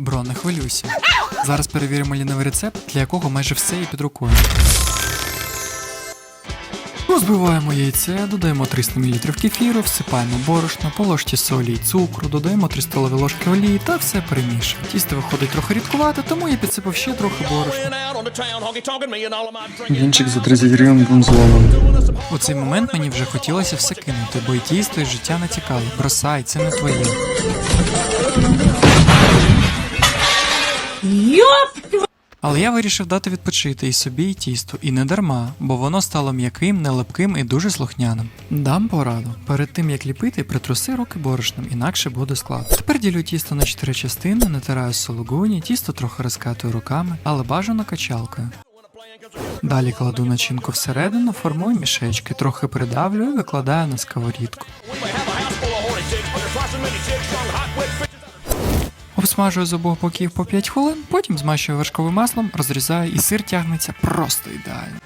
Бро, не хвилюйся. Зараз перевіримо лінивий рецепт, для якого майже все є під рукою. Розбиваємо яйце, додаємо 300 мл кефіру, всипаємо борошно, по ложці солі й цукру, додаємо 3 столові ложки олії та все перемішуємо. Тісто виходить трохи рідкувате, тому я підсипав ще трохи борошна. Вінчик за 30 гривень зломаний. У цей момент мені вже хотілося все кинути, бо і тісто, і життя не цікаві. Бросай, це не твоє. Але я вирішив дати відпочити і собі, і тісту, і не дарма, бо воно стало м'яким, нелепким і дуже слухняним. Дам пораду. Перед тим як ліпити, притруси руки борошном, інакше буде склад. Тепер ділю тісто на чотири частини, натираю сологуні, тісто трохи розкатую руками, але бажано качалкою. Далі кладу начинку всередину, формую мішечки, трохи придавлю і викладаю на сковорідку. Обсмажую з обох боків по 5 хвилин, потім змащую вершковим маслом, розрізаю і сир тягнеться просто ідеально.